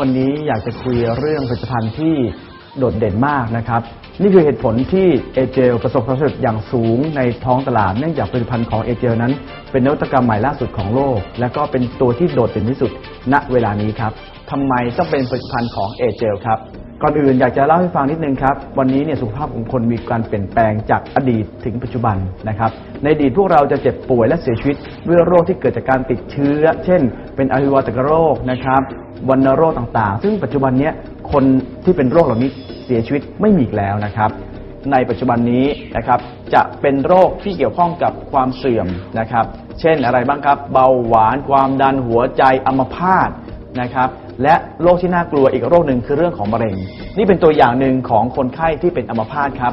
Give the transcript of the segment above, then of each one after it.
วันนี้อยากจะคุยเรื่องผลิตภัณฑ์ที่โดดเด่นมากนะครับ นี่คือเหตุผลที่เอเจลประสบความสำเร็จอย่างสูงในท้องตลาดเนื่องจากผลิตภัณฑ์ของเอเจลนั้น เป็นนวัตกรรมใหม่ล่าสุดของโลก และก็เป็นตัวที่โดดเด่นที่สุดณเวลานี้ครับทำไมต้องเป็นผลิตภัณฑ์ของเอเจลครับ ก่อนอื่นอยากจะเล่าให้ฟังนิดนึงครับ วันนี้เนี่ยสุขภาพของคนมีการเปลี่ยนแปลงจากอดีตถึงปัจจุบันนะครับ ในอดีตพวกเราจะเจ็บป่วยและเสียชีวิตด้วยโรคที่เกิดจากการติดเชื้อ เช่น เป็นอหิวาตกโรคนะครับวัณโรคต่างๆ ซึ่งปัจจุบันเนี้ยคนที่เป็นโรคเหล่านี้เสียชีวิตไม่มีอีกแล้วนะครับ ในปัจจุบันนี้นะครับจะเป็นโรคที่เกี่ยวข้องกับความเสื่อมนะครับ เช่นอะไรบ้างครับ เบาหวาน ความดันหัวใจอัมพาตนะครับ และโรคที่น่ากลัวอีกโรคหนึ่งคือเรื่องของมะเร็ง นี่เป็นตัวอย่างหนึ่งของคนไข้ที่เป็นอัมพาตครับ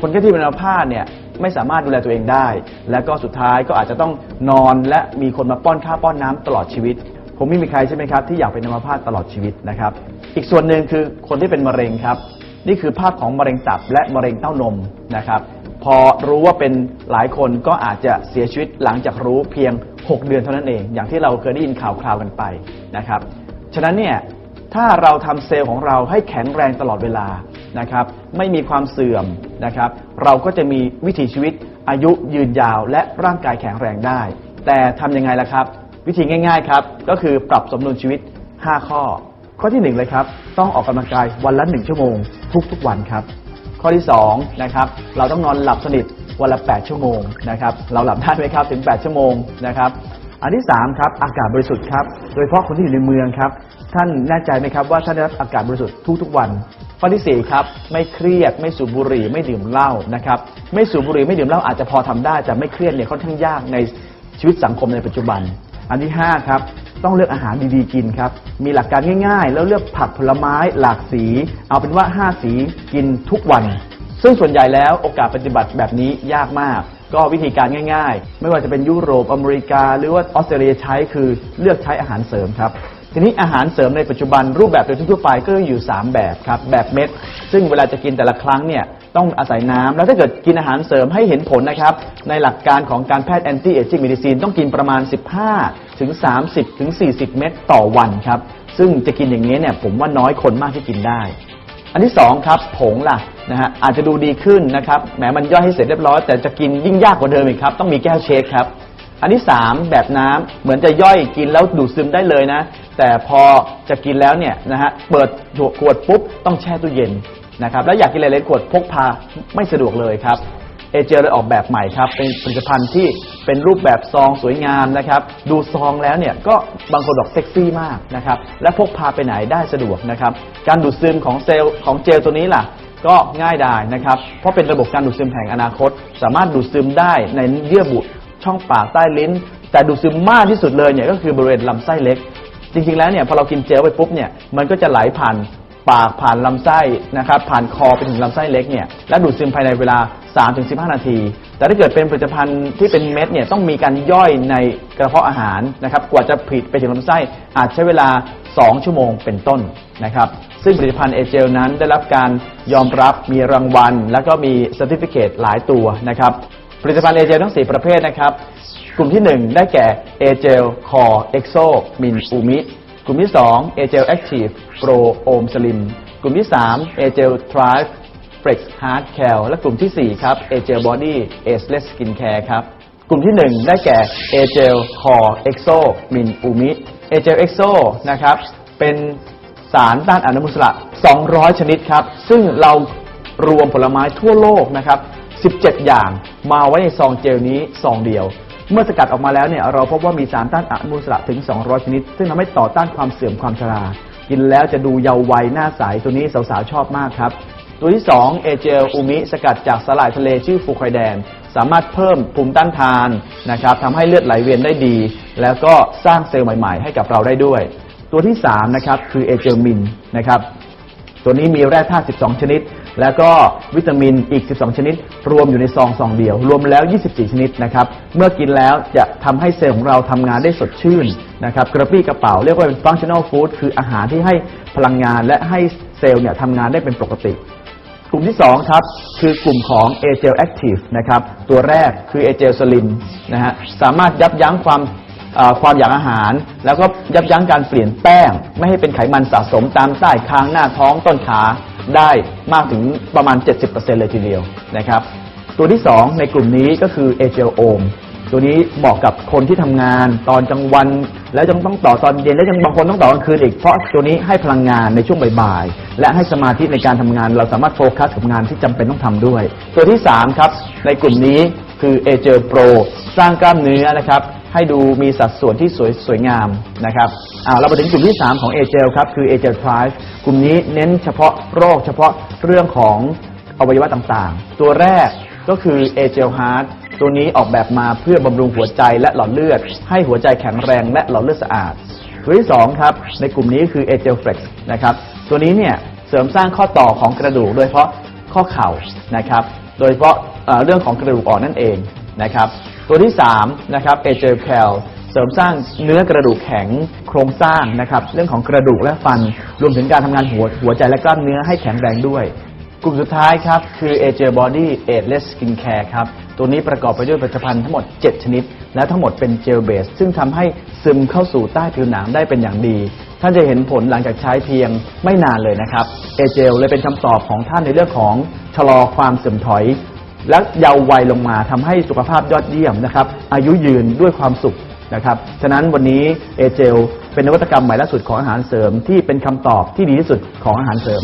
คนไข้ที่เป็นอัมพาตเนี่ยไม่สามารถดูแลตัวเองได้ และก็สุดท้ายก็อาจจะต้องนอนและมีคนมาป้อนข้าวป้อนน้ำตลอดชีวิต ผมไม่มีใครใช่ไหมครับที่อยากเป็นอัมพาตตลอดชีวิตนะครับ อีกส่วนหนึ่งคือคนที่เป็นมะเร็งครับ นี่คือภาพของมะเร็งตับและมะเร็งเต้านมนะครับพอรู้ว่าเป็นหลายคนก็อาจจะเสียชีวิตหลังจากรู้เพียง 6 เดือนเท่านั้นเอง อย่างที่เราเคยได้ยินข่าวคราวกันไปนะครับ ฉะนั้นเนี่ยถ้าเราทำเซลล์ของเราให้แข็งแรงตลอดเวลานะครับ ไม่มีความเสื่อมนะครับ เราก็จะมีวิถีชีวิตอายุยืนยาวและร่างกายแข็งแรงได้ แต่ทำยังไงล่ะครับ วิธีง่ายๆครับ ก็คือปรับสมดุลชีวิต 5 ข้อ ข้อที่หนึ่งเลยครับ ต้องออกกำลังกายวันละหนึ่งชั่วโมง ทุกๆวันครับ ข้อที่สองนะครับเราต้องนอนหลับสนิทวันละ 8 ชั่วโมงนะครับ เราหลับได้ไหมครับถึง 8 ชั่วโมงนะครับ อันที่สามครับอากาศบริสุทธิ์ครับโดยเฉพาะคนที่อยู่ในเมืองครับ ท่านแน่ใจไหมครับว่าท่านได้รับอากาศบริสุทธิ์ทุกๆวันข้อที่สี่ครับไม่เครียดไม่สูบบุหรี่ไม่ดื่มเหล้านะครับไม่สูบบุหรี่ไม่ดื่มเหล้าอาจจะพอทำได้แต่ไม่เครียดเนี่ยค่อนข้างยากในชีวิตสังคมในปัจจุบัน อันที่ห้าครับต้องเลือกอาหารดีๆกินครับมีหลักการง่าย ๆ แล้วเลือกผักผลไม้หลากสี เอาเป็นว่าห้าสีกินทุกวัน ซึ่งส่วนใหญ่แล้วโอกาสปฏิบัติแบบนี้ยากมาก ก็วิธีการง่าย ๆ ไม่ว่าจะเป็นยุโรปอเมริกา หรือว่าออสเตรเลียใช้คือเลือกใช้อาหารเสริมครับ ทีนี้อาหารเสริมในปัจจุบันรูปแบบโดยทั่วไปก็อยู่ 3 แบบครับแบบเม็ดซึ่งเวลาจะกินแต่ละครั้งเนี่ยต้องอาศัยน้ำแล้วถ้าเกิดกินอาหารเสริมให้เห็นผลนะครับ ในหลักการของการแพทย์ anti aging medicine ต้องกินประมาณ 15 ถึง 30 ถึง 40 เม็ดต่อวันครับ ซึ่งจะกินอย่างนี้เนี่ยผมว่าน้อยคนมากที่กินได้ อันที่สองครับผงล่ะ นะฮะอาจจะดูดีขึ้นนะครับแหมมันย่อยให้เสร็จเรียบร้อยแต่จะกินยิ่งยากกว่าเดิมอีกครับ ต้องมีแก้วเชคครับ อันที่สามแบบน้ำเหมือนจะย่อยกินแล้วดูดซึมได้เลยนะ แต่พอจะกินแล้วเนี่ยนะฮะเปิดขวดปุ๊บต้องแช่ตู้เย็นนะครับแล้วอยากกินหลายๆขวดพกพาไม่สะดวกเลยครับเอเจลเลยออกแบบใหม่ครับ เป็นผลิตภัณฑ์ที่เป็นรูปแบบซองสวยงามนะครับ ดูซองแล้วเนี่ยก็บางคนบอกเซ็กซี่มากนะครับ และพกพาไปไหนได้สะดวกนะครับ การดูดซึมของเซลล์ของเจลตัวนี้ล่ะ ก็ง่ายดายนะครับ เพราะเป็นระบบการดูดซึมแห่งอนาคต สามารถดูดซึมได้ในเยื่อบุช่องปากใต้ลิ้น แต่ดูดซึมมากที่สุดเลยเนี่ยก็คือบริเวณลำไส้เล็ก จริงๆแล้วเนี่ยพอเรากินเจลไปปุ๊บเนี่ยมันก็จะไหลผ่านปากผ่านลำไส้นะครับผ่านคอไปถึงลำไส้เล็กเนี่ยและดูดซึมภายในเวลา 3-15 นาที แต่ถ้าเกิดเป็นผลิตภัณฑ์ที่เป็นเม็ดเนี่ยต้องมีการย่อยในกระเพาะอาหารนะครับกว่าจะผลิตไปถึงลำไส้อาจใช้เวลา 2 ชั่วโมงเป็นต้นนะครับซึ่งผลิตภัณฑ์เอเจลนั้นได้รับการยอมรับมีรางวัล แล้วก็มีเซอร์ติฟิเคตหลายตัวนะครับผลิตภัณฑ์เอเจลทั้ง 4 ประเภทนะครับกลุ่มที่ 1 ได้แก่ a g e l Core Exo Min Umi กลุ่มที่2 a g e l Active Pro Om Slim กลุ่มที่3 a g e l Thrive Flex Hard Cal และกลุ่มที่ 4 ครับ a g e l Body Ageless Skin Care ครับ กลุ่มที่ 1 ได้แก่ a g e l Core Exo Min Umi a g e l Exo นะครับ เป็นสารต้านอนุมูลอิสระ 200 ชนิดครับ ซึ่งเรารวมผลไม้ทั่วโลกนะครับ 17 อย่างมาไว้ในซองเจลนี้ซองเดียว เมื่อสกัดออกมาแล้วเนี่ยเราพบว่ามีสารต้านอนุมูลอิสระถึง 200 ชนิด ซึ่งทำให้ต่อต้านความเสื่อมความชรา กินแล้วจะดูเยาว์วัยหน้าใสตัวนี้สาวๆชอบมากครับ ตัวที่ 2 เอเจลอูมิสกัดจากสลายทะเลชื่อฟูคไคแดน สามารถเพิ่มภูมิต้านทานนะครับทำให้เลือดไหลเวียนได้ดี แล้วก็สร้างเซลล์ใหม่ๆ ให้กับเราได้ด้วย ตัวที่ 3 นะครับคือเอเจลมินนะครับตัวนี้มีแร่ธาตุ 12 ชนิด แล้วก็วิตามินอีก 12 ชนิด รวมอยู่ในซองซองเดียว รวมแล้ว 24 ชนิดนะครับ เมื่อกินแล้วจะทำให้เซลล์ของเราทำงานได้สดชื่นนะครับ กระปี้กระเป๋า เรียกว่าเป็น functional food คืออาหารที่ให้พลังงานและให้เซลล์เนี่ยทำงานได้เป็นปกติ กลุ่มที่2ครับคือกลุ่มของ a g e l Active นะครับตัวแรกคือ a g e l Slim นะฮะสามารถยับยั้งความความอยากอาหาร แล้วก็ยับยั้งการเปลี่ยนแป้ง ไม่ให้เป็นไขมันสะสมตามใต้คางหน้าท้องต้นขาได้มากถึงประมาณ 70%เลยทีเดียวนะครับตัวที่ 2 ในกลุ่มนี้ก็คือเอเจลโอม ตัวนี้เหมาะกับคนที่ทำงานตอนกลางวัน แล้วยังต้องต่อตอนเย็นแล้วยังบางคนต้องต่อกลางคืนอีกเพราะตัวนี้ให้พลังงานในช่วงบ่ายๆและให้สมาธิในการทำงาน เราสามารถโฟกัสกับงานที่จำเป็นต้องทำด้วย ตัวที่3ครับในกลุ่มนี้คือเอเจลโปรสร้างกล้ามเนื้อนะครับ ให้ดูมีสัดส่วนที่สวยสวยงามนะครับอ่าเรามาถึงกลุ่มที่ 3 ของเอเจลครับคือเอเจลทรกลุ่มนี้เน้นเฉพาะโรคเฉพาะเรื่องของอวัยวะต่างๆ ตัวแรกก็คือเอเจลฮาร์ด ตัวนี้ออกแบบมาเพื่อบำรุงหัวใจและหลอดเลือด ให้หัวใจแข็งแรงและหลอดเลือดสะอาด ตัวที่2ครับในกลุ่มนี้คือเอเจลเฟล็กซ์นะครับตัวนี้เนี่ยเสริมสร้างข้อต่อของกระดูกโดยเฉพาะข้อเข่านะครับโดยเฉพาะเรื่องของกระดูกอ่อนนั่นเองนะครับตัวที่3นะครับเอเจลแคลเสริมสร้างเนื้อกระดูกแข็งโครงสร้างนะครับเรื่องของกระดูกและฟันรวมถึงการทำงานหัวหัวใจและกล้ามเนื้อให้แข็งแรงด้วย กลุ่มสุดท้ายครับ คือ AJ Body Ageless Skin Care ครับ ตัวนี้ประกอบไปด้วยผลิตภัณฑ์ทั้งหมด 7 ชนิด และทั้งหมดเป็นเจลเบส ซึ่งทำให้ซึมเข้าสู่ใต้ผิวหนังได้เป็นอย่างดี ท่านจะเห็นผลหลังจากใช้เพียงไม่นานเลยนะครับ เอเจลเลยเป็นคำตอบของท่านในเรื่องของชะลอความเสื่อมถอย และเยาว์วัยลงมาทำให้สุขภาพยอดเยี่ยมนะครับ อายุยืนด้วยความสุขนะครับ ฉะนั้นวันนี้เอเจลเป็นนวัตกรรมใหม่ล่าสุดของอาหารเสริมที่เป็นคำตอบที่ดีที่สุดของอาหารเสริม